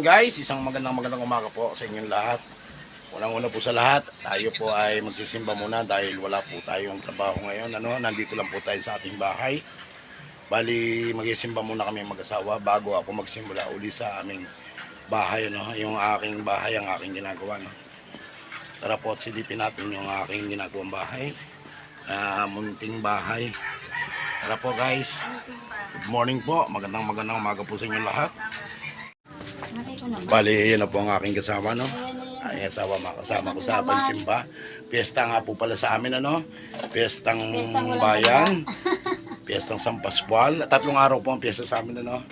morning guys, isang magandang magandang umaga po sa inyong lahat. Unang-una po sa lahat, tayo po ay magsisimba muna dahil wala po tayong trabaho ngayon. Ano, nandito lang po tayo sa ating bahay. Bali, magsisimba muna kami mag-asawa bago ako magsimula uli sa aming bahay. Ano, yung aking bahay, ang aking ginagawa. No. Tara po at silipin natin yung aking ginagawang bahay. Ah, munting bahay. Tara po guys. Good morning po. Magandang magandang umaga po sa inyo lahat. Bali, yun na po ang aking kasama, no? Ay, asawa, makasama ko sa pansimba. Piyesta nga po pala sa amin, ano? Piyestang bayan. Piyestang San Pascual. Tatlong araw po ang piyesta sa amin, ano?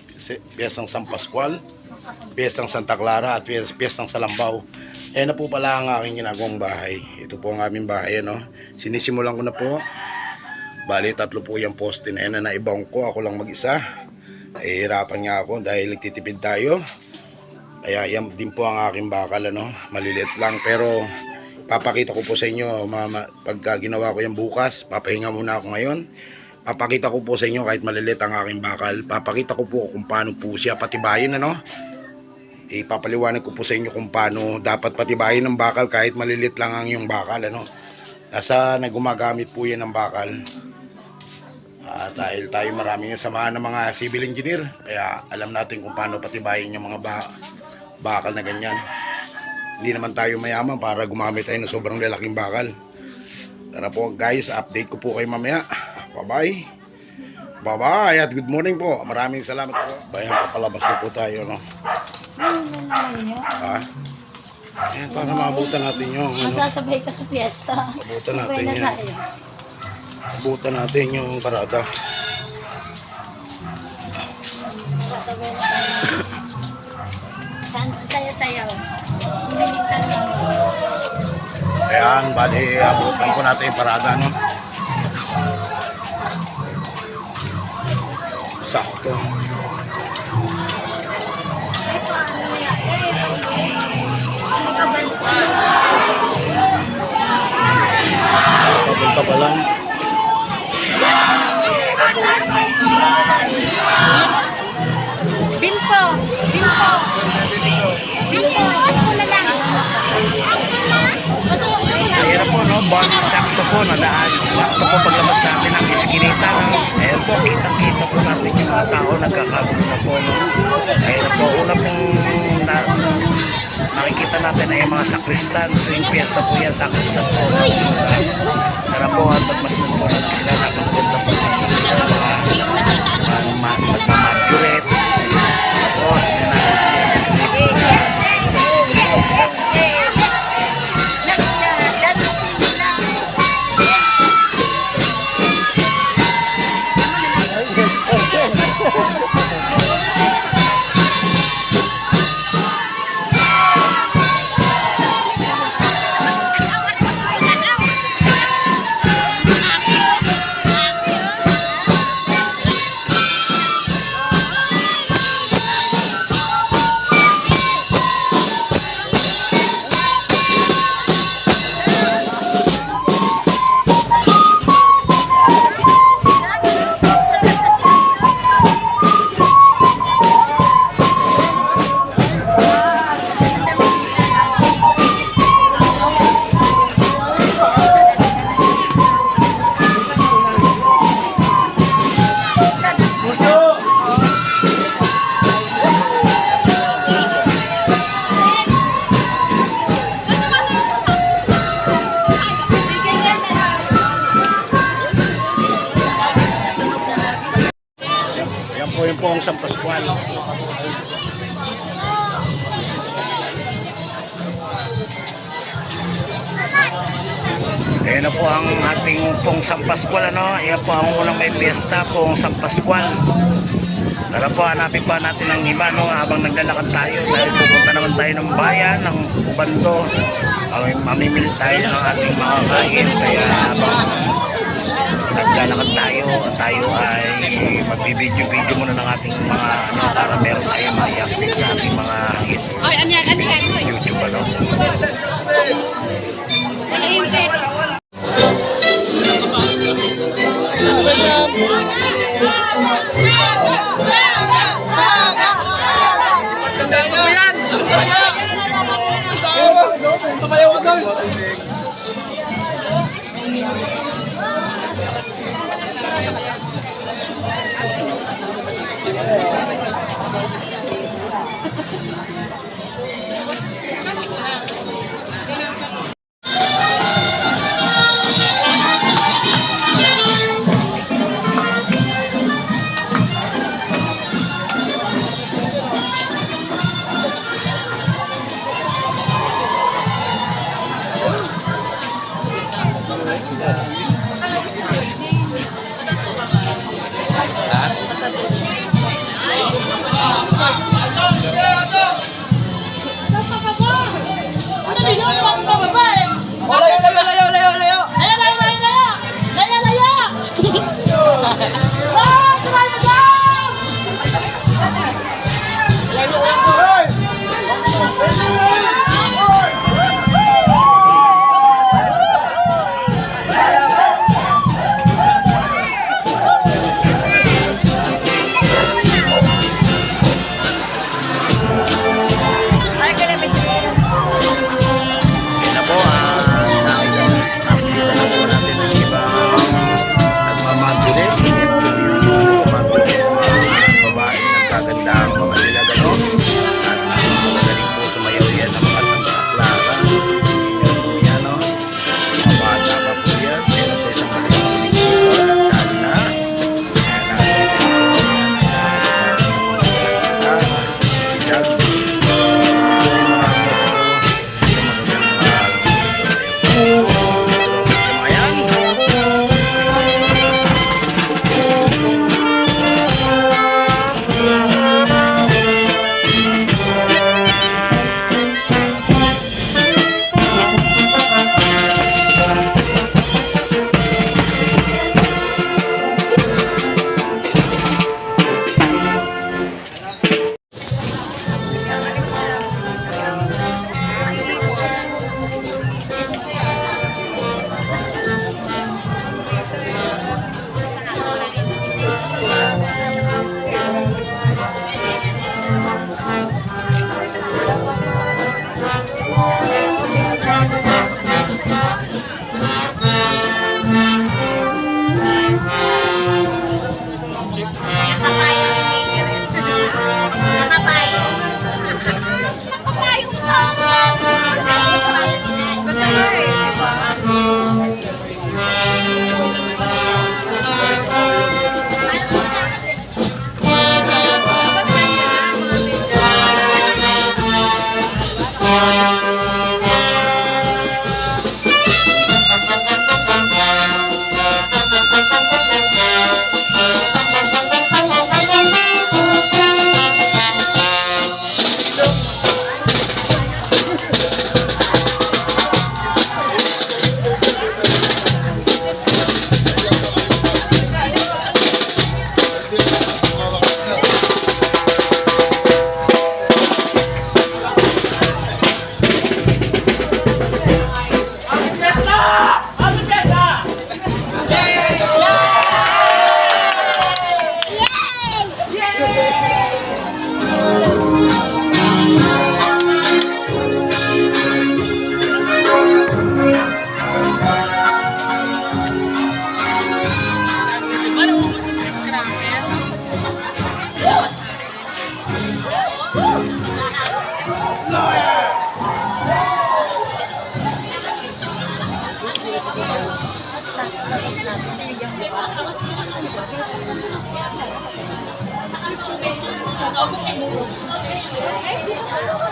Piyestang San Pascual, Piyestang Santa Clara, at Piyes- Piyestang Salambaw. Eh na po pala ang aking ginagawang bahay. Ito po ang aming bahay, ano? Sinisimulan ko na po. Bali, tatlo po yung poste na yan na naibang ko. Ako lang mag-isa. Nahihirapan nga ako dahil nagtitipid tayo. Kaya yan din po ang aking bakal ano, maliliit lang pero papakita ko po sa inyo mama, pagka ginawa ko yan bukas, papahinga muna ako ngayon. Papakita ko po sa inyo kahit maliliit ang aking bakal. Papakita ko po kung paano po siya patibayin ano. Ipapaliwanag ko po sa inyo kung paano dapat patibayin ng bakal kahit maliliit lang ang yung bakal ano. Nasa nagumagamit po yan ng bakal. Ah, dahil tayo maraming samahan ng mga civil engineer, kaya alam natin kung paano patibayin yung mga ba bakal na ganyan. Hindi naman tayo mayaman para gumamit tayo ng sobrang lalaking bakal. Tara po guys, update ko po kayo mamaya. Bye-bye. Bye-bye at good morning po. Maraming salamat po. Bayan, papalabas na po tayo. No? Ha? Ayan, para maabutan natin yung ano, Masasabay ka sa fiesta. Abutan natin Sabay na yan. tayo. abutan natin yung karada. Masasabay na tayo. Saya-sayaw. Hinihintay lang. Ayan, bali, abutan ko natin yung parada, no? Sakto. Papunta pa lang. Bimpo! Bimpo! Bimpo! Ako na lang. Sa hirap po, no? Bon, sakto po, nadaan. Sakto po paglabas natin ng iskinita, no? Ayan po, kitang-kita po natin yung mga tao nagkakagulo na po, no? Ayan po, una pong na, nakikita natin ay yung mga sakristan. Tuwing piyesta po yan, sakristan po. Tara po, at po natin sila. Nakapunta po sa mga hanapin pa natin ang iba no habang naglalakad tayo dahil pupunta naman tayo ng bayan ng Ubando. Uh, mamimili tayo ng ating mga kain kaya habang naglalakad tayo tayo ay magbibideo-video muna ng ating mga ano para meron tayo ma-update sa ating mga hit Ay, ano yan? Ano yan? YouTube ano. Ano yung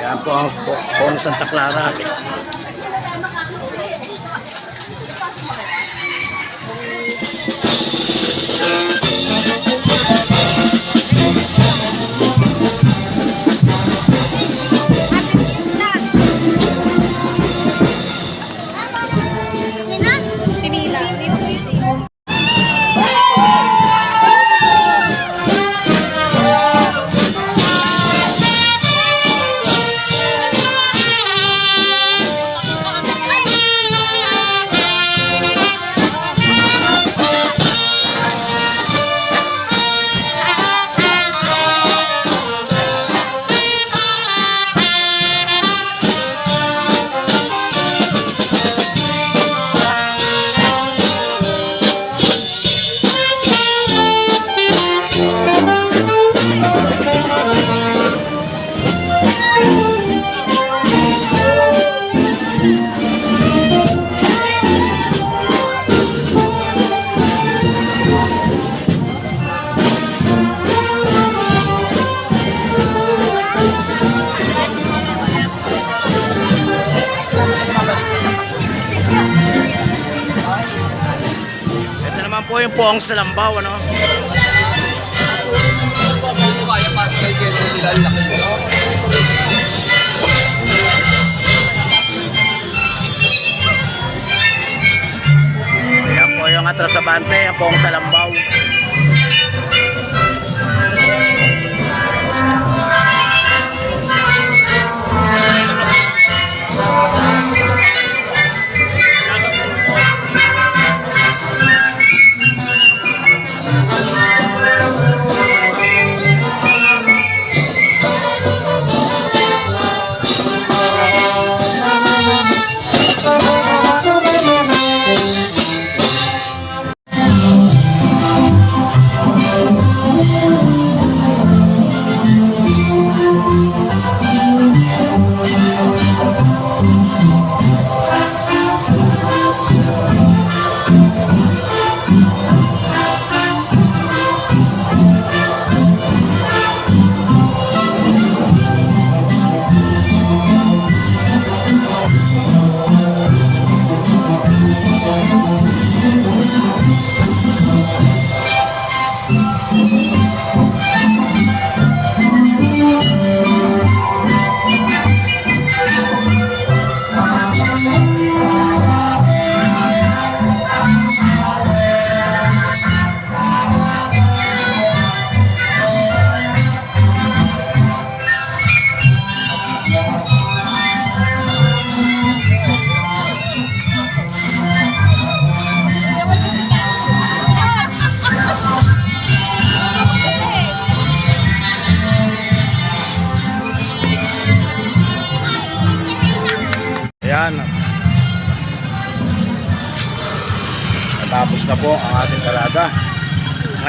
Yan po ang ng Santa Clara. Po yung puong sa lambaw, ano? Kaya Pascal Kendo nila ang laki. Ayan po yung atrasabante, yung puong sa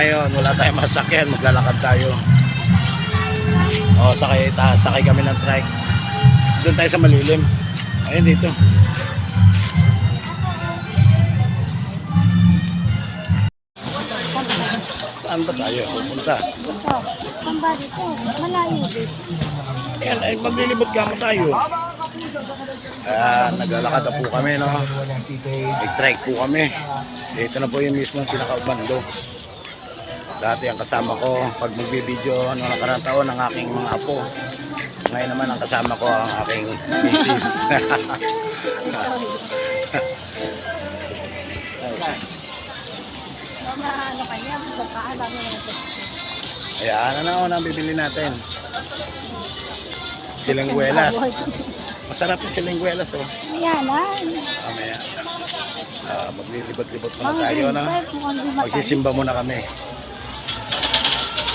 Ngayon, wala tayong masakyan. Maglalakad tayo. O, sakay, ta, sakay kami ng trike. Doon tayo sa malilim. Ayun dito. Saan ba tayo pupunta? Ito. Pambari ko. Malayo din. Ayan, ay maglilibot kamo tayo. Ayan, naglalakad na po kami, no? Nag-trike po kami. Ito na po yung mismo pinaka-bando. Dati ang kasama ko, pag magbibideo, ano nakarang taon, ang aking mga apo. Ngayon naman ang kasama ko ang aking misis. Ano na. Ayan, ano na ang bibili natin? Silengguelas. Masarap yung silengguelas, oh. Ayan, ah. Mamaya. Maglilibot-libot muna Ang tayo, matamis. Magsisimba muna kami.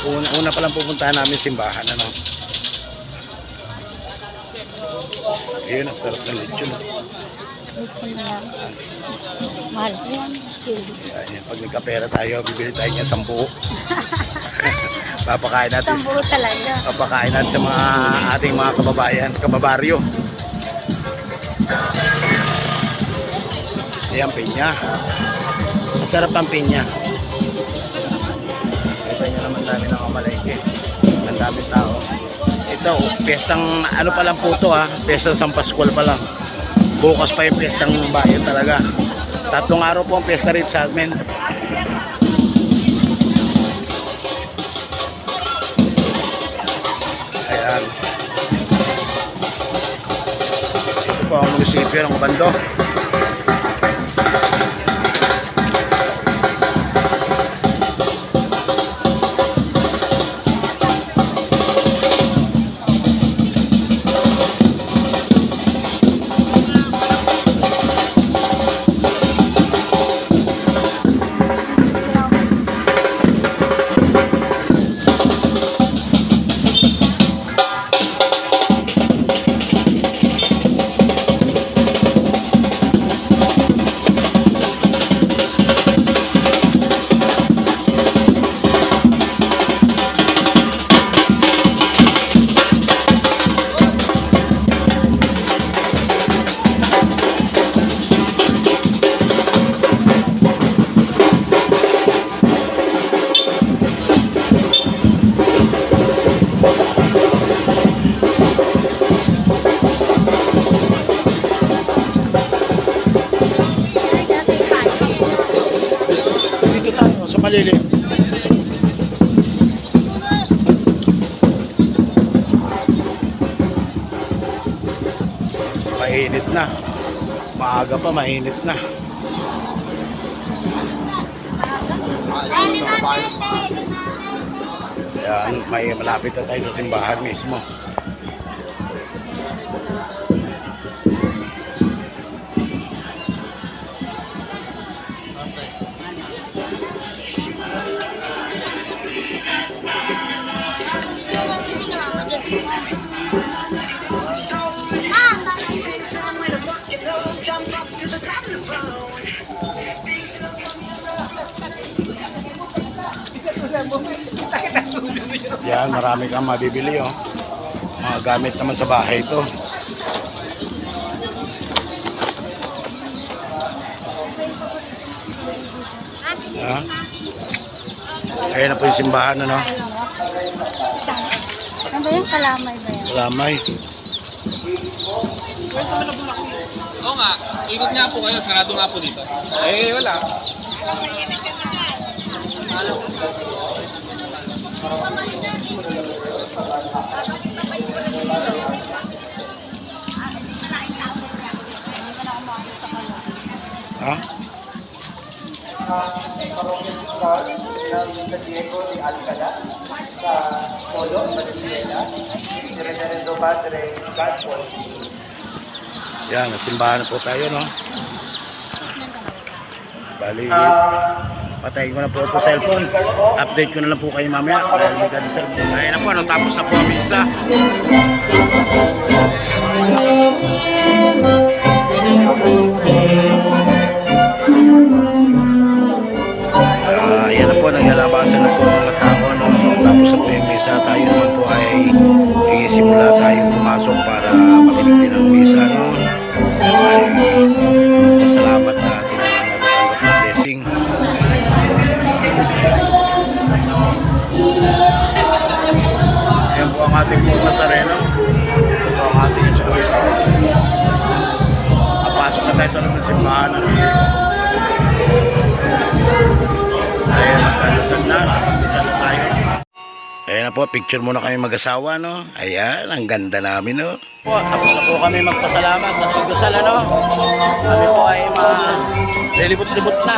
Una, una pa lang pupuntahan namin simbahan, ano? Ayun, ang sarap ng lechon. Mahal yan. Ayan, pag nagkapera tayo, bibili tayo niya sampu. Papakain natin, buo talaga. papakain natin sa mga ating mga kababayan, kababaryo. Ayan, pinya. Masarap ang pinya. Ang daming tao. Ito, piyestang ano pa lang po to ha. Piyestang San Pascual pa lang. Bukas pa yung piyestang bayan talaga. Tatlong araw po ang piyesta rin sa amin. Ayan. Ito po ang munisipyo ng Bando. Mainit na. Maaga pa, mainit na. Ayan, may malapit na tayo sa simbahan mismo. Yan, marami kang mabibili oh. Mga gamit naman sa bahay ito. Ha? Ayan na po yung simbahan, ano? Ano ba yung kalamay ba yan? Lamay. Oo nga, ikot nga po kayo, sarado nga po dito. Eh, wala. Ha? Yan, simbahan na po tayo, no? Bali, patayin ko na po ito cellphone. Update ko na lang po kayo mamaya dahil magdadasal po. Ayun na po, ano, tapos na po ang misa. Ah, yan na po, naglalabasan na po ang mga tao. No? Tapos na po yung misa. Tayo naman po ay isimula tayong pumasok para makinig din ang misa. No? Po Nazareno. Ito ang ating Cristo. Papasok na tayo sa loob ng simbahan. Ano? Ayan, magdadasal na. Magdasal na tayo. Ayan na po, picture muna kami mag-asawa, no? Ayan, ang ganda namin, no? Po, tapos na po kami magpasalamat at magdasal, ano? Kami po ay ma... Lilibot-libot na.